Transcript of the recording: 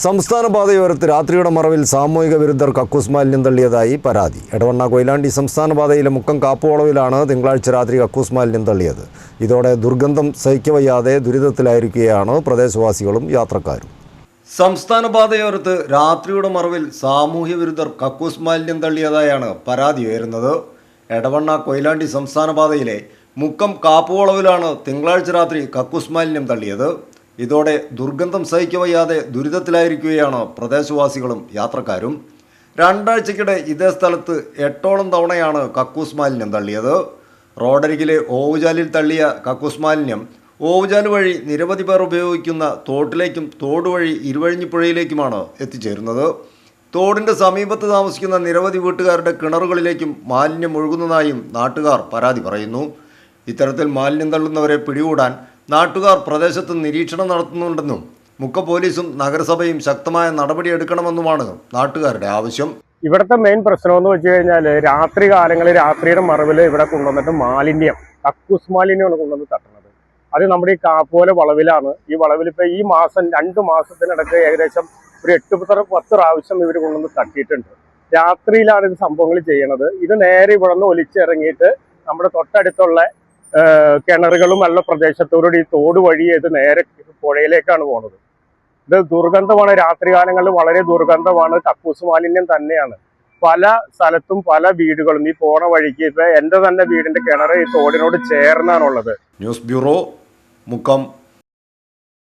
സംസ്ഥാന പാതയോരത്ത് രാത്രിയുടെ മറവിൽ സാമൂഹിക വിരുദ്ധർ കക്കൂസ് മാലിന്യം തള്ളിയതായി പരാതി. എടവണ്ണ കൊയിലാണ്ടി സംസ്ഥാന പാതയിലെ മുക്കം കാപ്പുവളവിലാണ് തിങ്കളാഴ്ച രാത്രി കക്കൂസ് മാലിന്യം തള്ളിയത്. ഇതോടെ ദുർഗന്ധം സഹിക്കവയ്യാതെ ദുരിതത്തിലായിരിക്കുകയാണ് പ്രദേശവാസികളും യാത്രക്കാരും. സംസ്ഥാന പാതയോരത്ത് രാത്രിയുടെ മറവിൽ സാമൂഹ്യ വിരുദ്ധർ കക്കൂസ് മാലിന്യം തള്ളിയതായാണ് പരാതി ഉയരുന്നത്. എടവണ്ണ കൊയിലാണ്ടി സംസ്ഥാന പാതയിലെ മുക്കം കാപ്പുവളവിലാണ് തിങ്കളാഴ്ച രാത്രി കക്കൂസ് മാലിന്യം തള്ളിയത്. ഇതോടെ ദുർഗന്ധം സഹിക്കവയ്യാതെ ദുരിതത്തിലായിരിക്കുകയാണ് പ്രദേശവാസികളും യാത്രക്കാരും. രണ്ടാഴ്ചക്കിടെ ഇതേ സ്ഥലത്ത് എട്ടോളം തവണയാണ് കക്കൂസ് മാലിന്യം തള്ളിയത്. റോഡരികിലെ ഓവുചാലിൽ തള്ളിയ കക്കൂസ് മാലിന്യം ഓവുചാൽ വഴി നിരവധി പേർ ഉപയോഗിക്കുന്ന തോട്ടിലേക്കും തോട് വഴി ഇരുവഴിഞ്ഞിപ്പുഴയിലേക്കുമാണ് എത്തിച്ചേരുന്നത്. തോടിന്റെ സമീപത്ത് താമസിക്കുന്ന നിരവധി വീട്ടുകാരുടെ കിണറുകളിലേക്കും മാലിന്യം ഒഴുകുന്നതായും നാട്ടുകാർ പരാതി പറയുന്നു. ഇത്തരത്തിൽ മാലിന്യം തള്ളുന്നവരെ പിടികൂടാൻ നാട്ടുകാർ പ്രദേശത്ത് നിരീക്ഷണം നടത്തുന്നുണ്ടെന്നും മുക്ക പോലീസും നഗരസഭയും ശക്തമായ നടപടിയെടുക്കണമെന്നുമാണ് നാട്ടുകാരുടെ ആവശ്യം. ഇവിടുത്തെ മെയിൻ പ്രശ്നം എന്ന് വെച്ച് കഴിഞ്ഞാൽ രാത്രി കാലങ്ങളിൽ രാത്രിയുടെ മറവിൽ ഇവിടെ കൊണ്ടുവന്നിട്ട് മാലിന്യം കക്കൂസ് മാലിന്യമാണ് കൊണ്ടുവന്ന് തട്ടുന്നത്. അത് നമ്മുടെ ഈ കാപ്പോലെ വളവിലാണ്. ഈ വളവിൽ ഇപ്പൊ ഈ മാസം രണ്ട് മാസത്തിനിടയ്ക്ക് ഏകദേശം ഒരു എട്ട് പത്ത് പത്ത് പ്രാവശ്യം ഇവർ കൊണ്ടുവന്ന് തട്ടിയിട്ടുണ്ട്. രാത്രിയിലാണ് ഇത് സംഭവങ്ങൾ ചെയ്യണത്. ഇത് നേരെ ഇവിടെ നിന്ന് ഒലിച്ചിറങ്ങിയിട്ട് നമ്മുടെ തൊട്ടടുത്തുള്ള ആ, കിണറുകളും നല്ല പ്രദേശത്തോടുകൂടി തോട് വഴി ഇത് നേരെ പുഴയിലേക്കാണ് പോണത്. ഇത് ദുർഗന്ധമാണ്. രാത്രികാലങ്ങളിൽ വളരെ ദുർഗന്ധമാണ്. കക്കൂസ് മാലിന്യം തന്നെയാണ്. പല സ്ഥലത്തും പല വീടുകളും ഈ പോണ വഴിക്ക് ഇപ്പൊ എന്റെ തന്നെ വീടിന്റെ കിണറ് ഈ തോടിനോട് ചേർന്നാണുള്ളത്. News bureau Mukkam.